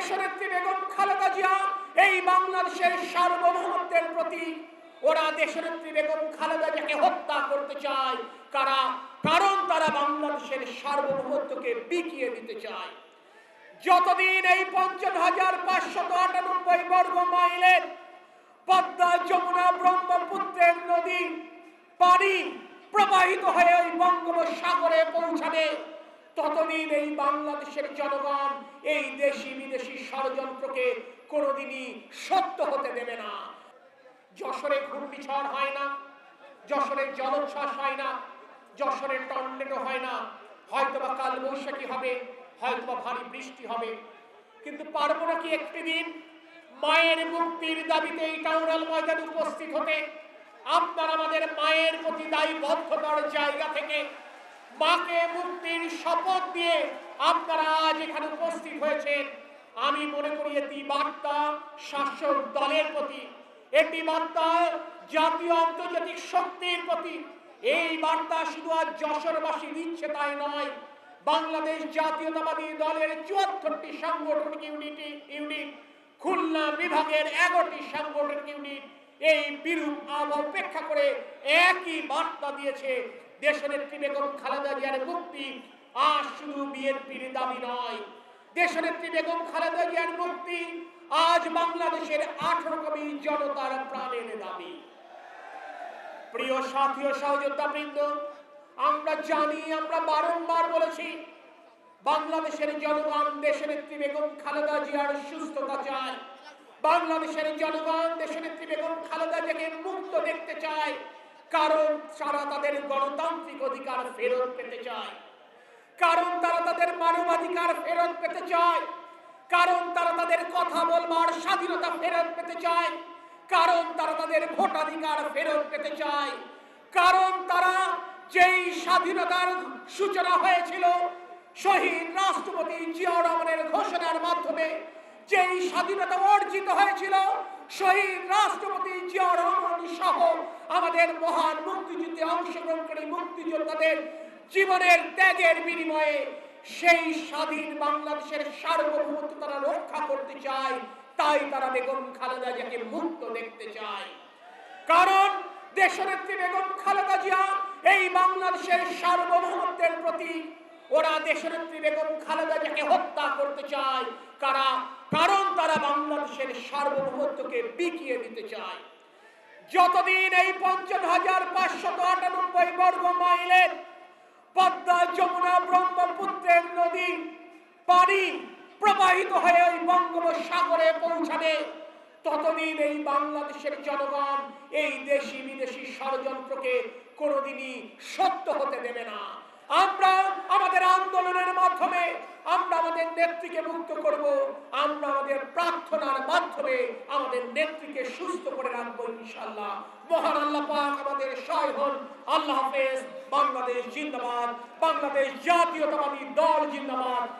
দেশনেত্রী বেগম খালেদা জিয়া এই বাংলাদেশের সার্বভৌমত্বের প্রতি ওরা দেশনেত্রী বেগম খালেদা জিয়াকে হত্যা করতে চায়। কারা? কারণ তারা বাংলাদেশের সার্বভৌমত্বকে বিকিয়ে দিতে চায়। যতদিন এই পঞ্চাশ হাজার পাঁচশত আটানব্বই বর্গ মাইলের পদ্মা, যমুনা, ব্রহ্মপুত্রের নদী, পানি প্রবাহিত হয়ে ওই বঙ্গোপসাগরে পৌঁছাবে। ততদিন এই বাংলাদেশের জনগণ এই দেশি বিদেশি ষড়যন্ত্রকে কোনোদিনই সত্য হতে দেবে না। যশোরে ঘূর্ণিঝড় হয় না, যশোরে জলোচ্ছ্বাস হয় না, যশোরে টর্নেডো হয় না। হয়তোবা কাল বৈশাখী হবে, হয়তোবা ভারী বৃষ্টি হবে। কিন্তু পারব নাকি একটি দিন? মায়ের মুক্তির দাবিতে এই টাউনাল ময়দানে উপস্থিত হতে। আপনার আমাদের মায়ের প্রতি দায়বদ্ধতার জায়গা থেকে মাকে মুক্তির শপথ দিয়ে আপনারা আজ এখানে উপস্থিত হয়েছেন। আমি মনে করি এটি বার্তা শাসক দলের প্রতি, এটি বার্তা জাতীয় আন্তর্জাতিক শক্তির প্রতি। এই বার্তা শুধু আজ যশোরবাসী দিচ্ছে তাই নয়, বাংলাদেশ জাতীয়তাবাদী দলের চুয়াত্তরটি সাংগঠনিক ইউনিটি, ইউনিট, খুলনা বিভাগের এগারোটি সাংগঠনিক ইউনিট এই বিরূপ আবহাওয়া উপেক্ষা করে একই বার্তা দিয়েছে দেশনেত্রী বেগম খালেদা জিয়ার মুক্তি আর শুধু বিএনপির দাবি নয়। দেশনেত্রী বেগম খালেদা জিয়ার মুক্তি আজ বাংলাদেশের আঠারো কোটি জনতার প্রাণের দাবি। প্রিয় সাথী ও সহযোদ্ধা বৃন্দ আমরা জানি, আমরা বারংবার বলেছি, বাংলাদেশের জনগণ দেশনেত্রী বেগম খালেদা জিয়ার সুস্থতা চায়। বাংলাদেশের জনগণ দেশনেত্রী বেগম খালেদা জিয়াকে মুক্ত দেখতে চায়। কারণ তারা তাদের গণতান্ত্রিক অধিকার ফেরত পেতে চায়। কারণ তারা তাদের মানবাধিকার ফেরত পেতে চায়। কারণ তারা তাদের কথা বলবার স্বাধীনতা ফেরত পেতে চায়। কারণ তারা তাদের ভোটাধিকার ফেরত পেতে চায়। কারণ তারা যেই স্বাধীনতার সূচনা হয়েছিল, শহীদ রাষ্ট্রপতি জিয়াউর রহমানের ঘোষণার মাধ্যমে যেই স্বাধীনতা অর্জিত হয়েছিল শহীদ রাষ্ট্রপতি জিয়াউর রহমান সহ আমাদের মহান মুক্তিযুদ্ধে অংশগ্রহণকারী মুক্তিযোদ্ধাদের জীবনের ত্যাগের বিনিময়ে সেই স্বাধীন বাংলাদেশের সার্বভৌমত্ব তারা রক্ষা করতে চায়, তাই তারা বেগম খালেদা জিয়াকে মুক্ত দেখতে চায়। কারণ দেশনেত্রী বেগম খালেদা জিয়া এই বাংলাদেশের সার্বভৌমত্বের প্রতি ওরা দেশনেত্রী বেগম খালেদা জিয়াকে হত্যা করতে চায়। কারা? কারণ তারা বাংলাদেশের সার্বভৌমত্বকে বিকিয়ে দিতে চায়। যতদিন এই পঞ্চাশ হাজার পাঁচশত আটানব্বই বর্গ মাইলের পদ্মা যমুনা ব্রহ্মপুত্রের নদী, পানি প্রবাহিত হয়ে ওই বঙ্গোপসাগরে পৌঁছাবে, ততদিন এই বাংলাদেশের জনগণ এই দেশি বিদেশি ষড়যন্ত্রকে কোনোদিনই সত্য হতে দেবে না। আমরা মাধ্যমে আমরা আমাদের নেত্রীকে মুক্ত করব, আমরা আমাদের প্রার্থনার মাধ্যমে আমাদের নেত্রীকে সুস্থ করে রাখব ইনশাল্লাহ মহান আল্লাহ পাক আমাদের সহায় হন। আল্লাহ হাফেজ। বাংলাদেশ জিন্দাবাদ। বাংলাদেশ জাতীয়তাবাদী দল জিন্দাবাদ।